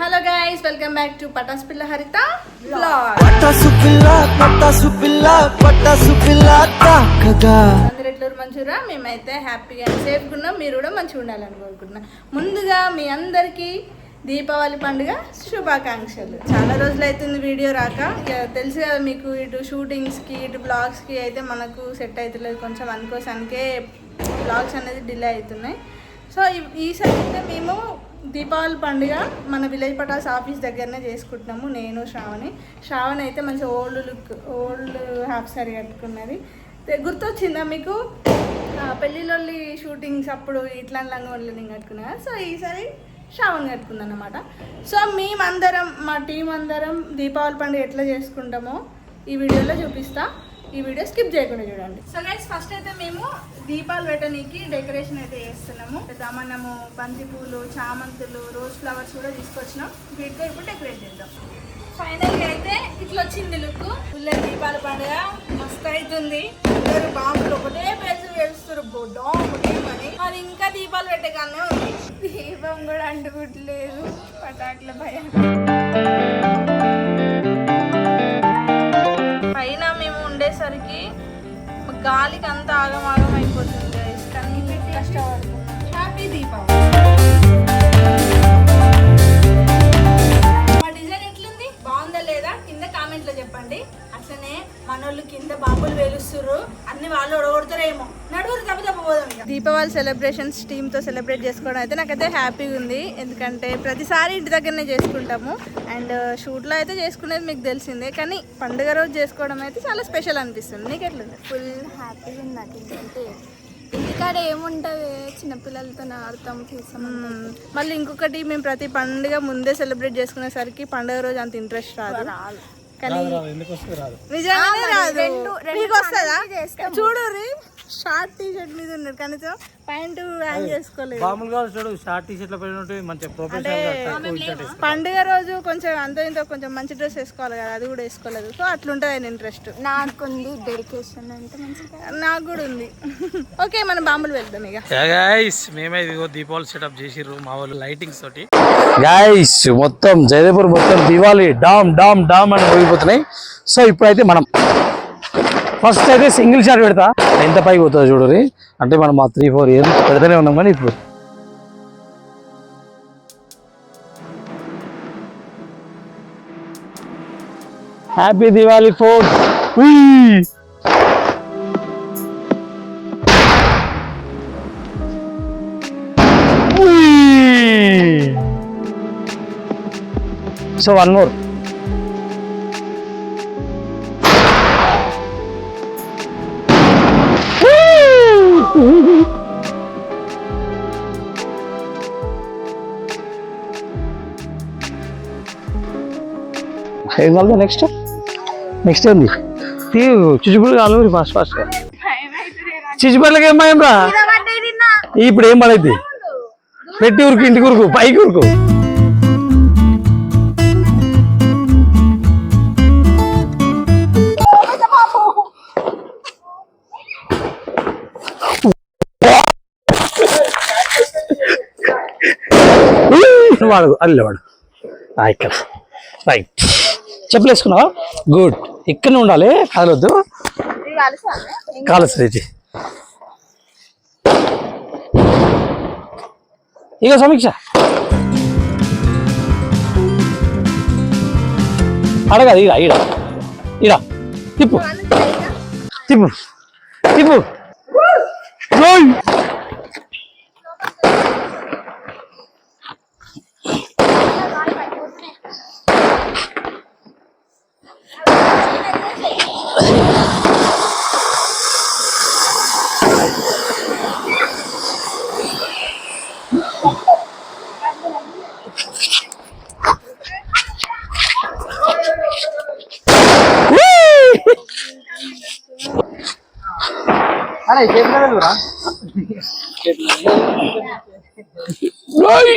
Hello guys welcome back to Patas Pilla Haritha blog పటాసు పిల్ల పటాసు పిల్ల పటాసు పిల్ల తాకగా అందరు ఎట్లూరు మంచిగా మేమైతే హ్యాపీగా సేఫ్గా ఉన్నాం మీరు కూడా మంచిగా ఉండాలని కోరుకుంటున్నాం ముందుగా మీ అందరికీ దీపావళి పండుగ శుభాకాంక్షలు. చాలా రోజులు అవుతుంది వీడియో రాక. తెలుసు కదా మీకు ఇటు షూటింగ్స్కి ఇటు బ్లాగ్స్కి అయితే మనకు సెట్ అవుతలేదు కొంచెం అందుకోసానికే బ్లాగ్స్ అనేది డిలే అవుతున్నాయి. సో ఈ- ఈసారి అయితే మేము దీపావళి పండుగ మన విలేజ్ పటాస్ ఆఫీస్ దగ్గరనే చేసుకుంటున్నాము నేను శ్రావణి. శ్రావణి అయితే మంచి old look old half sari కట్టుకున్నది. గుర్తొచ్చిందా మీకు? ఆ, పెళ్ళిళ్ళొల్లి షూటింగ్స్ అప్పుడు ఇట్లాంటి లంగోళ్ళు నేను కట్టుకున్నా సో ఈసారి శ్రావణ్ కట్టుకుందన్నమాట. సో మేమందరం మా టీం అందరం దీపావళి పండుగ ఎట్లా చేసుకుంటామో ఈ వీడియోలో చూపిస్తాను ఈ వీడియో స్కిప్ చేయకుండా చూడండి. సో గైస్ ఫస్ట్ అయితే మేము దీపాలు పెట్టనీకి డెకరేషన్ అయితే చేస్తున్నాము. మనము బంతిపూలు చామంతులు రోజ్ ఫ్లవర్స్ కూడా తీసుకొచ్చినాం. వీటితో ఇప్పుడు డెకరేట్ చేద్దాం. ఫైనల్గా అయితే ఇట్లా వచ్చింది లుక్. ఫుల్ దీపాల పండుగ. మస్తు అవుతుంది అందరు బాంబులు ఒకటే పేరు వేస్తారు అని మరి ఇంకా దీపాలు పెట్టగానే ఉంది. దీపం కూడా అంటుకుంటలేదు. పటాకుల భయం. పైన మేము ఉండేసరికి గాలికి అంతా ఆగమాగం అయిపోతుంది. కానీ కష్టపడుతున్నాం హ్యాపీ దీపావళి దీపావళి సెలబ్రేషన్స్ టీమ్తో సెలబ్రేట్ చేసుకోవడం అయితే నాకైతే హ్యాపీగా ఉంది. ఎందుకంటే ప్రతిసారి ఇంటి దగ్గరనే చేసుకుంటాము. అండ్ షూట్లో అయితే చేసుకునేది మీకు తెలిసిందే. కానీ పండుగ రోజు చేసుకోవడం అయితే చాలా స్పెషల్ అనిపిస్తుంది. నీకు ఎట్లుంది? ఫుల్ హ్యాపీగా ఉంది నాకు. ఎందుకంటే ఇంటికాడ ఏముంటుంది? చిన్నపిల్లలతో ఆడతాం చేస్తాం మ్మ్. మళ్ళీ ఇంకొకటి మేము ప్రతి పండుగ ముందే సెలబ్రేట్ చేసుకునేసరికి పండుగ రోజు అంత ఇంట్రెస్ట్ రాదు. కానీ నిజంగానే రాదు. మీకు వస్తుందా? చూడు షార్ట్ టీ షర్ట్ మీద ఉన్నారు కనీసం ప్యాంట్ హ్యాంగ్ చేసుకోలేదు. మామూలుగా చూడు షార్ట్ టీ షర్ట్ పైన ప్రొఫెషనల్ పండుగ రోజు కొంచెం అంత ఇంత కొంచెం మంచి డ్రెస్ వేసుకోవాలి కదా అది కూడా వేసుకోలేదు. సో అట్లుంటుంది ఆయన ఇంట్రెస్ట్ నాకుంది డెడికేషన్ అంటే మంచిగా. నాకు కూడా ఉంది. ఓకే మనం బాంబులు వెళ్దాం ఇక. గైస్ మేమే ఇదిగో దీపావళి సెటప్ చేసిర్రు మా వాళ్ళు లైటింగ్స్ తోటి. గైస్ మొత్తం జయదేపూర్ మొత్తం దివాళి డామ్ డామ్ డామ్ అని పోయిపోతున్నాయి సో ఇప్పుడైతే మనం ఫస్ట్ అయితే సింగిల్ షాట్ పెడతా. ఎంత పైకి పోతుందో చూడరి అంటే మనం మా త్రీ ఫోర్ ఇయర్స్ పెడతానే ఉన్నాం కానీ ఇప్పుడు. Happy Diwali four so one more ఏం కాదు నెక్స్ట్ నెక్స్ట్ ఏంది? తీ చిచుబుడు కాదు ఫాస్ట్ ఫాస్ట్ చిచుబుళ్ళకి ఏం భయం రా? ఇప్పుడు ఏం పడైతే పెట్టి ఉరుకు ఇంటికి ఉరుకు పైకి ఉరుకు. వాడు అల్లి వాడు. ఆ, ఇక్కడ. రైట్ చెప్పులు వేసుకున్నావా గుడ్ ఇక్కడనే ఉండాలి. కదలొద్దు. కాలుస్తుంది ఇది. ఇక సమీక్ష. అడగాలి ఇడ ఇడ ఇడ తిప్పు. తిప్పు. తిప్పు. ఓయ్! ఓయ్!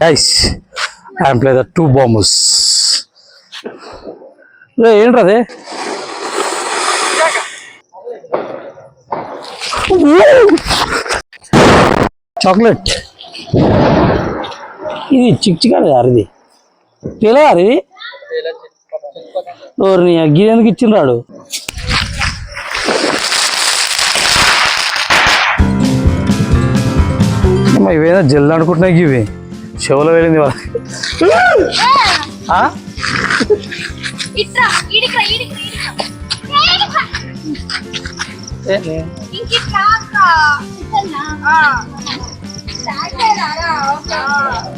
Guys, I am play the two bombs. రే, ఏంట్రా అదే చాక్లెట్. ఇది చిక్ చికెన్ గారు ఇది. తెలగారు ఇది? ఎవరిని గిది ఎందుకు ఇచ్చిండ్రాడు ఇవేనా జల్ది అనుకుంటున్నాయి ఇవి. చెవులో వెళ్ళింది వాళ్ళకి 나한테 날아. 아?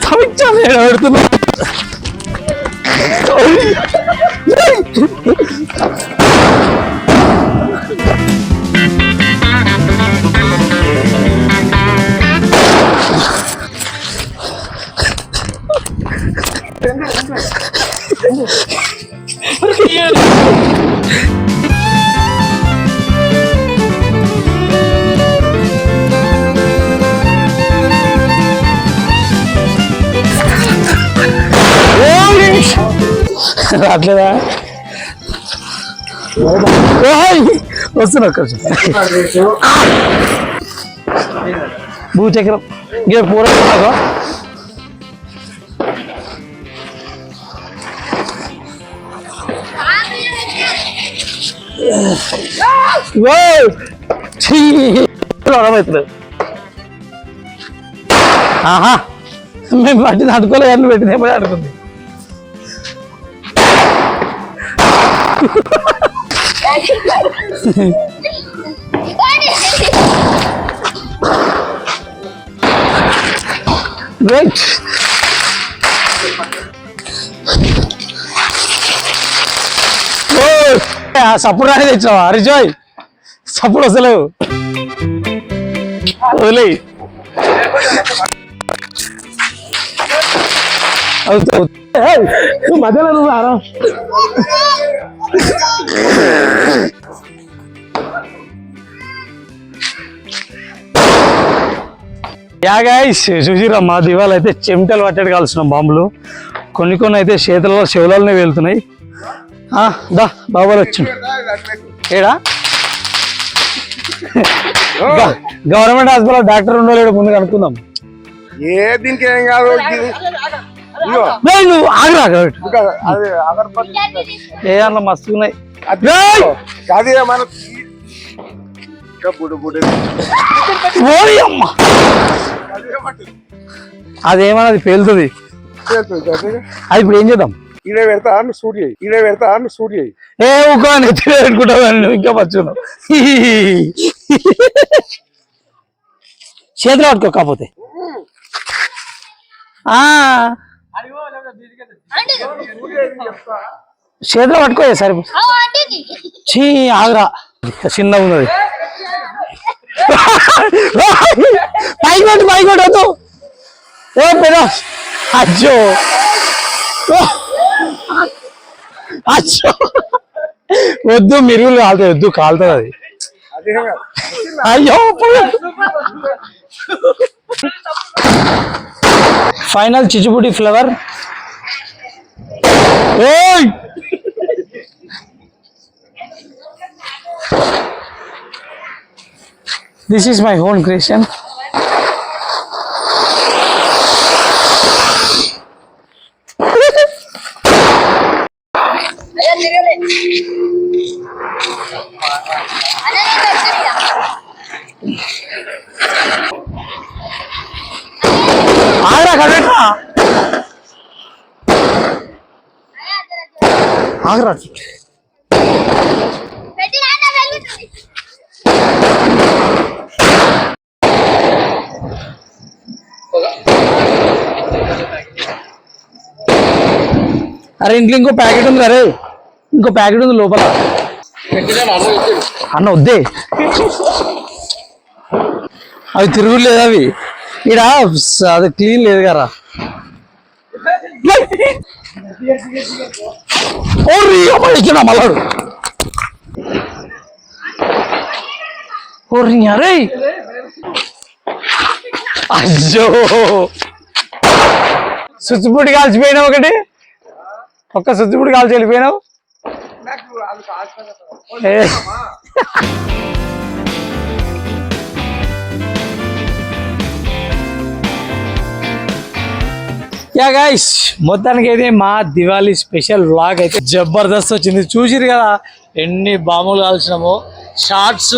사회자네 그랬더니 రావట్లేదా ఓయ్! వస్తున్నా ఒక్క నిమిషం. భూచక్రం ఇంకే పూర అర్థమవుతుంది ఆహా మేము పట్టింది అనుకోలేదు అని పెట్టింది ఎప్పుడే అనుకుంది రైట్ సప్పుడు రాని తెచ్చావా రిజాయ్ సప్పుడు వస్తలేవు వదిలేయి అవుతా మధ్యలో నువ్వు ఆరా యా చూసిరా మా దివాలు అయితే చెమటలు పట్టేది కాల్సిన బాంబులు. కొన్ని కొన్ని అయితే చేతులలో శివలాలనే వెళ్తున్నాయి ఆ, దా బాబాలు వచ్చిండు ఏడా? గవర్నమెంట్ హాస్పిటల్ డాక్టర్ ఉండలేడు లేడో ముందు అనుకుందాం. ఏ దీనికి ఏం కాదు నువ్వు ఆగురా ఏ అన్న మస్తు ఉన్నాయి. అదేమన్నది పేలుతుంది. అది. ఇప్పుడు ఏం చేద్దాం? ఇదే పెడతా అని సూర్య ఇదే పెడతా అని సూర్య ఏ ఊకో నెత్తి పెట్టుకుంటావు నువ్వు ఇంకా మర్చున్నావు చేతిలో పట్టుకో కాకపోతే. ఆ. చేతిలో పట్టుకో సరే? చీ ఆగరా. చిన్నగా ఉన్నది. పైకి కొట్టు పైకి కొట్టు వద్దు. ఏ పెద్ద. అచ్చో. అచ్చో. వద్దు మిరుగులు కాలుతుంది వద్దు కాలుతుంది అది. అయ్యో final చిచుబుడి flower. This is my home creation ఆగరా కడట ఆగరా అరే ఇంట్లో ఇంకో ప్యాకెట్ ఉంది అరే. ఇంకో ప్యాకెట్ ఉంది లోపల. అన్న వద్దే. అవి తిరుగులేదు అవి. ఈడ అది క్లీన్ లేదు కదా ఇచ్చిన మళ్ళాడు అరే. అయ్యో. సుచ్చిపుడి కాల్చిపోయినావు ఒకటి? ఒక్క సుచ్చిపుడి కాల్చి వెళ్ళిపోయినావు? ఏ. యా గైస్ మొత్తానికి అయితే మా దివాళీ స్పెషల్ వ్లాగ్ అయితే జబర్దస్త్ వచ్చింది. చూసిరు కదా ఎన్ని బాంబులు కాల్చినామో. షార్ట్స్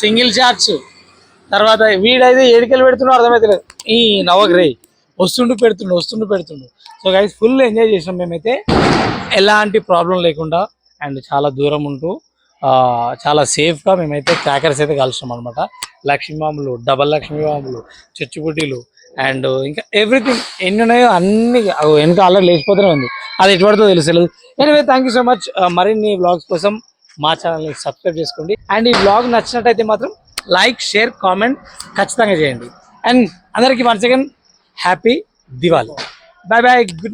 సింగిల్ షార్ట్స్ తర్వాత వీడైతే ఏడికెళ్ళి పెడుతున్నా అర్థమవుతలేదు ఈ నవగ్రే వస్తుండు పెడుతుండు వస్తుండు పెడుతుండు. సో గైస్ ఫుల్ ఎంజాయ్ చేసినాం మేమైతే. ఎలాంటి ప్రాబ్లం లేకుండా అండ్ చాలా దూరం ఉంటూ ఆ, చాలా సేఫ్గా మేమైతే క్రాకర్స్ అయితే కలిసినాం అనమాట లక్ష్మీ బాంబులు డబల్ లక్ష్మీ బాంబులు చిచ్చుబుడ్డీలు అండ్ ఇంకా ఎవ్రీథింగ్ ఎన్ని ఉన్నాయో అన్ని వెనక ఆల్రెడీ లేచిపోతూనే ఉంది. అది ఎటు పడుతుందో తెలుసలేదు anyway thank you so much మరిన్ని వ్లాగ్స్ కోసం మా ఛానల్ని సబ్స్క్రైబ్ చేసుకోండి. అండ్ ఈ వ్లాగ్ నచ్చినట్టయితే మాత్రం లైక్ షేర్ కామెంట్ ఖచ్చితంగా చేయండి. అండ్ అందరికీ once again happy Diwali bye bye good night